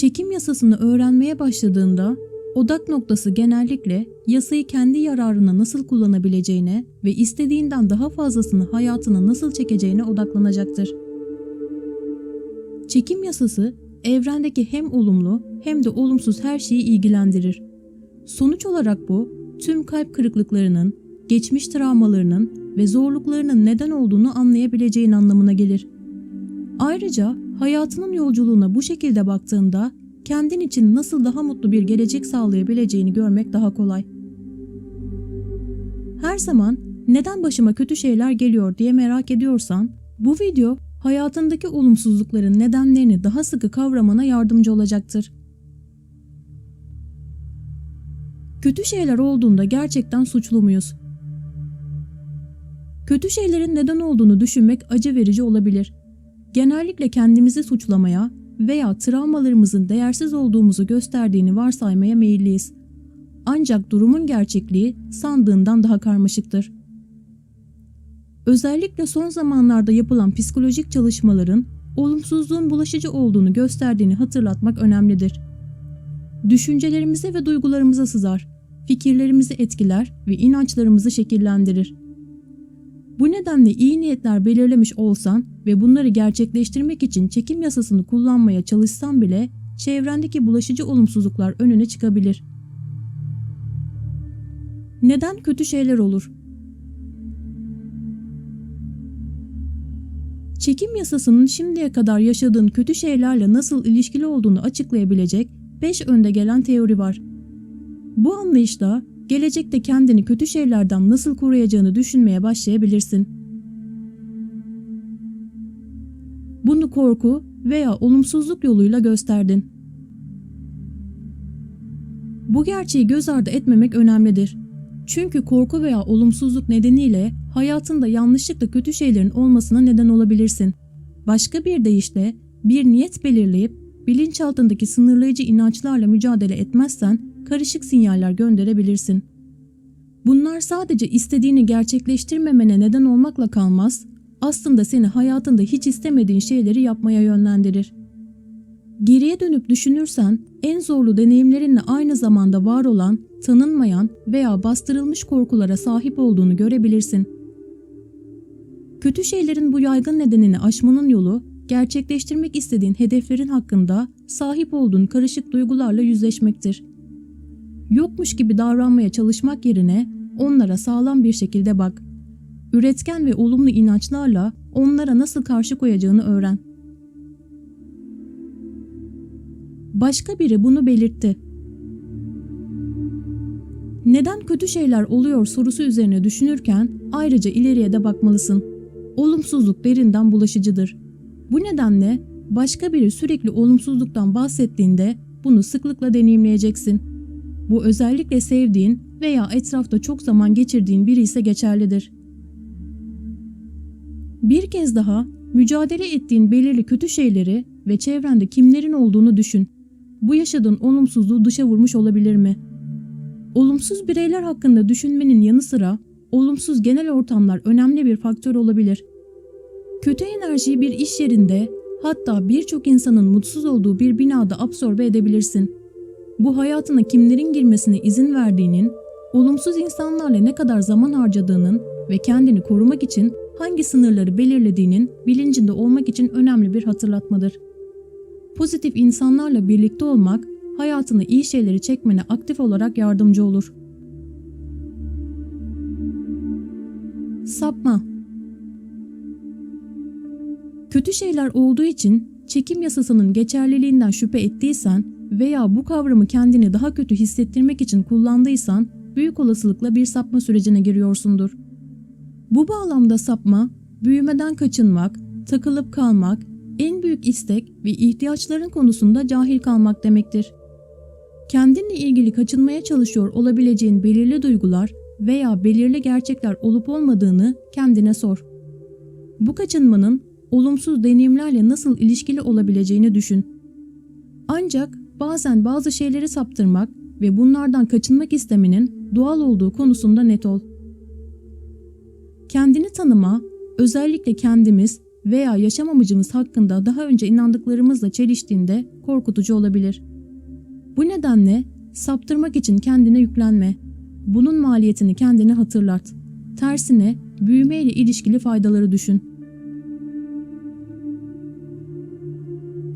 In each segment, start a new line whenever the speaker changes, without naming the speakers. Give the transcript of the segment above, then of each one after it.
Çekim yasasını öğrenmeye başladığında odak noktası genellikle yasayı kendi yararına nasıl kullanabileceğine ve istediğinden daha fazlasını hayatına nasıl çekeceğine odaklanacaktır. Çekim yasası evrendeki hem olumlu hem de olumsuz her şeyi ilgilendirir. Sonuç olarak bu tüm kalp kırıklıklarının, geçmiş travmalarının ve zorluklarının neden olduğunu anlayabileceğin anlamına gelir. Ayrıca hayatının yolculuğuna bu şekilde baktığında kendin için nasıl daha mutlu bir gelecek sağlayabileceğini görmek daha kolay. Her zaman neden başıma kötü şeyler geliyor diye merak ediyorsan bu video hayatındaki olumsuzlukların nedenlerini daha sıkı kavramana yardımcı olacaktır. Kötü şeyler olduğunda gerçekten suçlu muyuz? Kötü şeylerin neden olduğunu düşünmek acı verici olabilir. Genellikle kendimizi suçlamaya veya travmalarımızın değersiz olduğumuzu gösterdiğini varsaymaya meyilliyiz. Ancak durumun gerçekliği sandığından daha karmaşıktır. Özellikle son zamanlarda yapılan psikolojik çalışmaların olumsuzluğun bulaşıcı olduğunu gösterdiğini hatırlatmak önemlidir. Düşüncelerimize ve duygularımıza sızar, fikirlerimizi etkiler ve inançlarımızı şekillendirir. Bu nedenle iyi niyetler belirlemiş olsan ve bunları gerçekleştirmek için çekim yasasını kullanmaya çalışsan bile çevrendeki bulaşıcı olumsuzluklar önüne çıkabilir. Neden kötü şeyler olur? Çekim yasasının şimdiye kadar yaşadığın kötü şeylerle nasıl ilişkili olduğunu açıklayabilecek 5 önde gelen teori var. Bu anlayışla gelecekte kendini kötü şeylerden nasıl koruyacağını düşünmeye başlayabilirsin. Bunu korku veya olumsuzluk yoluyla gösterdin. Bu gerçeği göz ardı etmemek önemlidir. Çünkü korku veya olumsuzluk nedeniyle hayatında yanlışlıkla kötü şeylerin olmasına neden olabilirsin. Başka bir deyişle bir niyet belirleyip bilinçaltındaki sınırlayıcı inançlarla mücadele etmezsen karışık sinyaller gönderebilirsin. Bunlar sadece istediğini gerçekleştirmemene neden olmakla kalmaz, aslında seni hayatında hiç istemediğin şeyleri yapmaya yönlendirir. Geriye dönüp düşünürsen en zorlu deneyimlerinle aynı zamanda var olan, tanınmayan veya bastırılmış korkulara sahip olduğunu görebilirsin. Kötü şeylerin bu yaygın nedenini aşmanın yolu, gerçekleştirmek istediğin hedeflerin hakkında sahip olduğun karışık duygularla yüzleşmektir. Yokmuş gibi davranmaya çalışmak yerine onlara sağlam bir şekilde bak. Üretken ve olumlu inançlarla onlara nasıl karşı koyacağını öğren. Başka biri bunu belirtti. Neden kötü şeyler oluyor sorusu üzerine düşünürken ayrıca ileriye de bakmalısın. Olumsuzluk derinden bulaşıcıdır. Bu nedenle başka biri sürekli olumsuzluktan bahsettiğinde bunu sıklıkla deneyimleyeceksin. Bu özellikle sevdiğin veya etrafta çok zaman geçirdiğin biri ise geçerlidir. Bir kez daha mücadele ettiğin belirli kötü şeyleri ve çevrende kimlerin olduğunu düşün. Bu yaşadığın olumsuzluğu dışa vurmuş olabilir mi? Olumsuz bireyler hakkında düşünmenin yanı sıra olumsuz genel ortamlar önemli bir faktör olabilir. Kötü enerjiyi bir iş yerinde hatta birçok insanın mutsuz olduğu bir binada absorbe edebilirsin. Bu hayatına kimlerin girmesine izin verdiğinin, olumsuz insanlarla ne kadar zaman harcadığının ve kendini korumak için hangi sınırları belirlediğinin bilincinde olmak için önemli bir hatırlatmadır. Pozitif insanlarla birlikte olmak hayatına iyi şeyleri çekmene aktif olarak yardımcı olur. Sapma Kötü şeyler olduğu için çekim yasasının geçerliliğinden şüphe ettiysen veya bu kavramı kendini daha kötü hissettirmek için kullandıysan büyük olasılıkla bir sapma sürecine giriyorsundur. Bu bağlamda sapma, büyümeden kaçınmak, takılıp kalmak, en büyük istek ve ihtiyaçların konusunda cahil kalmak demektir. Kendinle ilgili kaçınmaya çalışıyor olabileceğin belirli duygular veya belirli gerçekler olup olmadığını kendine sor. Bu kaçınmanın olumsuz deneyimlerle nasıl ilişkili olabileceğini düşün. Ancak bazen bazı şeyleri saptırmak ve bunlardan kaçınmak istemenin doğal olduğu konusunda net ol. Kendini tanıma, özellikle kendimiz veya yaşam amacımız hakkında daha önce inandıklarımızla çeliştiğinde korkutucu olabilir. Bu nedenle saptırmak için kendine yüklenme. Bunun maliyetini kendine hatırlat. Tersine büyüme ile ilişkili faydaları düşün.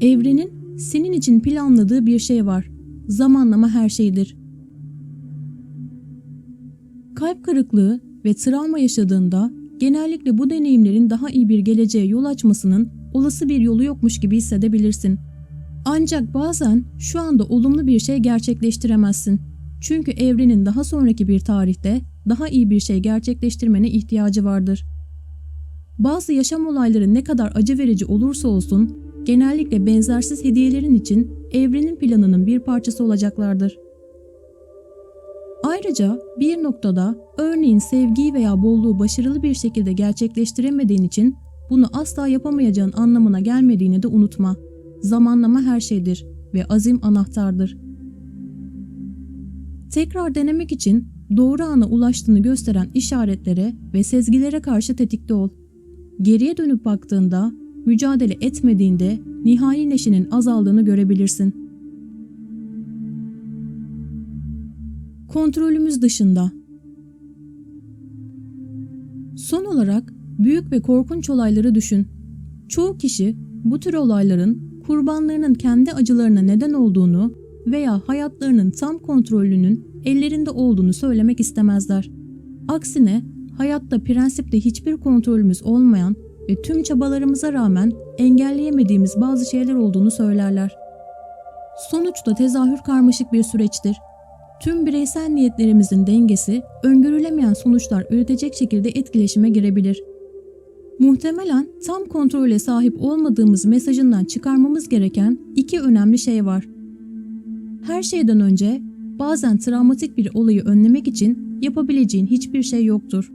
Evrenin senin için planladığı bir şey var. Zamanlama her şeydir. Kalp kırıklığı ve travma yaşadığında genellikle bu deneyimlerin daha iyi bir geleceğe yol açmasının olası bir yolu yokmuş gibi hissedebilirsin. Ancak bazen şu anda olumlu bir şey gerçekleştiremezsin. Çünkü evrenin daha sonraki bir tarihte daha iyi bir şey gerçekleştirmene ihtiyacı vardır. Bazı yaşam olayları ne kadar acı verici olursa olsun, genellikle benzersiz hediyelerin için evrenin planının bir parçası olacaklardır. Ayrıca bir noktada örneğin sevgiyi veya bolluğu başarılı bir şekilde gerçekleştiremediğin için bunu asla yapamayacağın anlamına gelmediğini de unutma. Zamanlama her şeydir ve azim anahtardır. Tekrar denemek için doğru ana ulaştığını gösteren işaretlere ve sezgilere karşı tetikte ol. Geriye dönüp baktığında, mücadele etmediğinde nihai neşenin azaldığını görebilirsin. Kontrolümüz dışında. Son olarak büyük ve korkunç olayları düşün. Çoğu kişi bu tür olayların kurbanlarının kendi acılarına neden olduğunu veya hayatlarının tam kontrolünün ellerinde olduğunu söylemek istemezler. Aksine hayatta prensipte hiçbir kontrolümüz olmayan ve tüm çabalarımıza rağmen engelleyemediğimiz bazı şeyler olduğunu söylerler. Sonuçta tezahür karmaşık bir süreçtir. Tüm bireysel niyetlerimizin dengesi öngörülemeyen sonuçlar üretecek şekilde etkileşime girebilir. Muhtemelen tam kontrole sahip olmadığımız mesajından çıkarmamız gereken iki önemli şey var. Her şeyden önce bazen travmatik bir olayı önlemek için yapabileceğin hiçbir şey yoktur.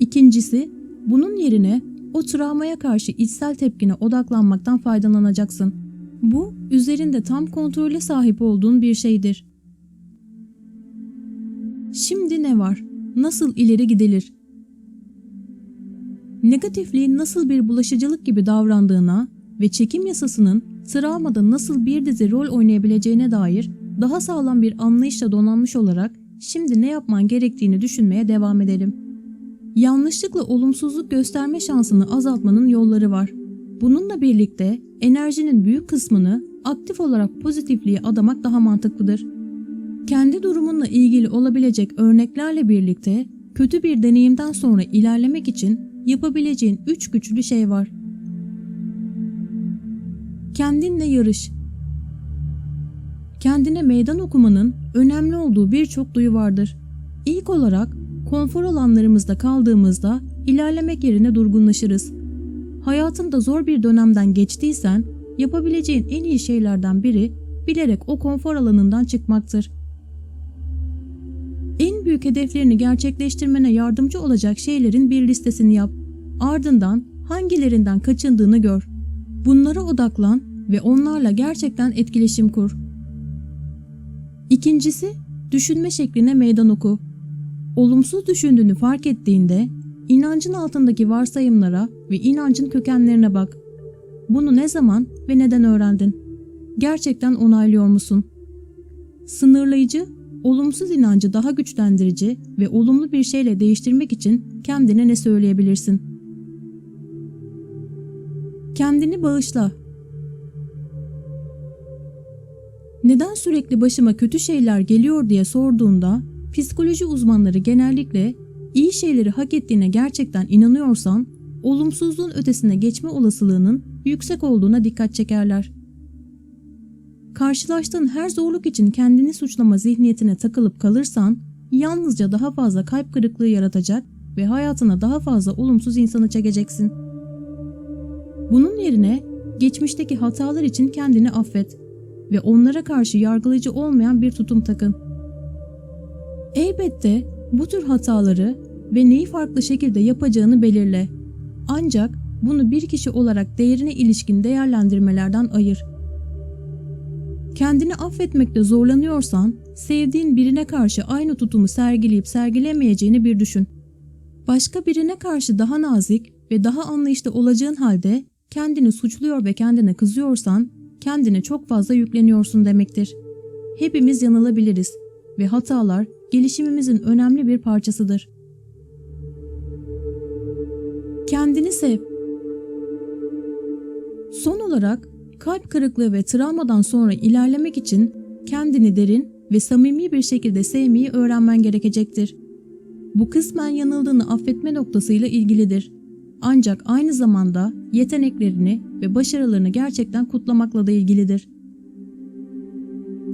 İkincisi, bunun yerine o travmaya karşı içsel tepkine odaklanmaktan faydalanacaksın. Bu, üzerinde tam kontrole sahip olduğun bir şeydir. Şimdi ne var? Nasıl ileri gidilir? Negatifliğin nasıl bir bulaşıcılık gibi davrandığına ve çekim yasasının travmada nasıl bir dizi rol oynayabileceğine dair daha sağlam bir anlayışla donanmış olarak şimdi ne yapman gerektiğini düşünmeye devam edelim. Yanlışlıkla olumsuzluk gösterme şansını azaltmanın yolları var. Bununla birlikte enerjinin büyük kısmını aktif olarak pozitifliğe adamak daha mantıklıdır. Kendi durumunla ilgili olabilecek örneklerle birlikte kötü bir deneyimden sonra ilerlemek için yapabileceğin üç güçlü şey var. Kendinle yarış. Kendine meydan okumanın önemli olduğu birçok duyu vardır. İlk olarak konfor alanlarımızda kaldığımızda ilerlemek yerine durgunlaşırız. Hayatında zor bir dönemden geçtiysen yapabileceğin en iyi şeylerden biri bilerek o konfor alanından çıkmaktır. En büyük hedeflerini gerçekleştirmene yardımcı olacak şeylerin bir listesini yap. Ardından hangilerinden kaçındığını gör. Bunlara odaklan ve onlarla gerçekten etkileşim kur. İkincisi, düşünme şekline meydan oku. Olumsuz düşündüğünü fark ettiğinde inancın altındaki varsayımlara ve inancın kökenlerine bak. Bunu ne zaman ve neden öğrendin? Gerçekten onaylıyor musun? Sınırlayıcı, olumsuz inancı daha güçlendirici ve olumlu bir şeyle değiştirmek için kendine ne söyleyebilirsin? Kendini bağışla. Neden sürekli başıma kötü şeyler geliyor diye sorduğunda psikoloji uzmanları genellikle iyi şeyleri hak ettiğine gerçekten inanıyorsan olumsuzluğun ötesine geçme olasılığının yüksek olduğuna dikkat çekerler. Karşılaştığın her zorluk için kendini suçlama zihniyetine takılıp kalırsan yalnızca daha fazla kalp kırıklığı yaratacak ve hayatına daha fazla olumsuz insanı çekeceksin. Bunun yerine geçmişteki hatalar için kendini affet ve onlara karşı yargılayıcı olmayan bir tutum takın. Elbette bu tür hataları ve neyi farklı şekilde yapacağını belirle. Ancak bunu bir kişi olarak değerine ilişkin değerlendirmelerden ayır. Kendini affetmekte zorlanıyorsan, sevdiğin birine karşı aynı tutumu sergileyip sergilemeyeceğini bir düşün. Başka birine karşı daha nazik ve daha anlayışlı olacağın halde kendini suçluyor ve kendine kızıyorsan, kendine çok fazla yükleniyorsun demektir. Hepimiz yanılabiliriz ve hatalar gelişimimizin önemli bir parçasıdır. Kendini sev. Son olarak kalp kırıklığı ve travmadan sonra ilerlemek için kendini derin ve samimi bir şekilde sevmeyi öğrenmen gerekecektir. Bu kısmen yanıldığını affetme noktasıyla ilgilidir. Ancak aynı zamanda yeteneklerini ve başarılarını gerçekten kutlamakla da ilgilidir.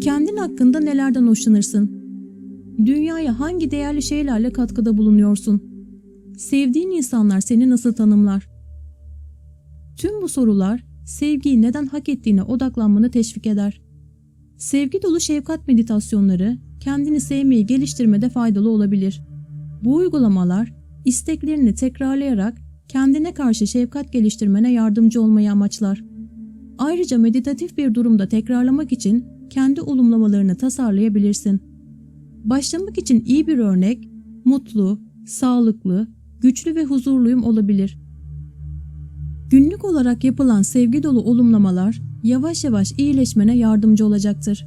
Kendin hakkında nelerden hoşlanırsın? Dünyaya hangi değerli şeylerle katkıda bulunuyorsun? Sevdiğin insanlar seni nasıl tanımlar? Tüm bu sorular sevgiyi neden hak ettiğine odaklanmanı teşvik eder. Sevgi dolu şefkat meditasyonları kendini sevmeyi geliştirmede faydalı olabilir. Bu uygulamalar isteklerini tekrarlayarak kendine karşı şefkat geliştirmene yardımcı olmayı amaçlar. Ayrıca meditatif bir durumda tekrarlamak için kendi olumlamalarını tasarlayabilirsin. Başlamak için iyi bir örnek, mutlu, sağlıklı, güçlü ve huzurluyum olabilir. Günlük olarak yapılan sevgi dolu olumlamalar yavaş yavaş iyileşmene yardımcı olacaktır.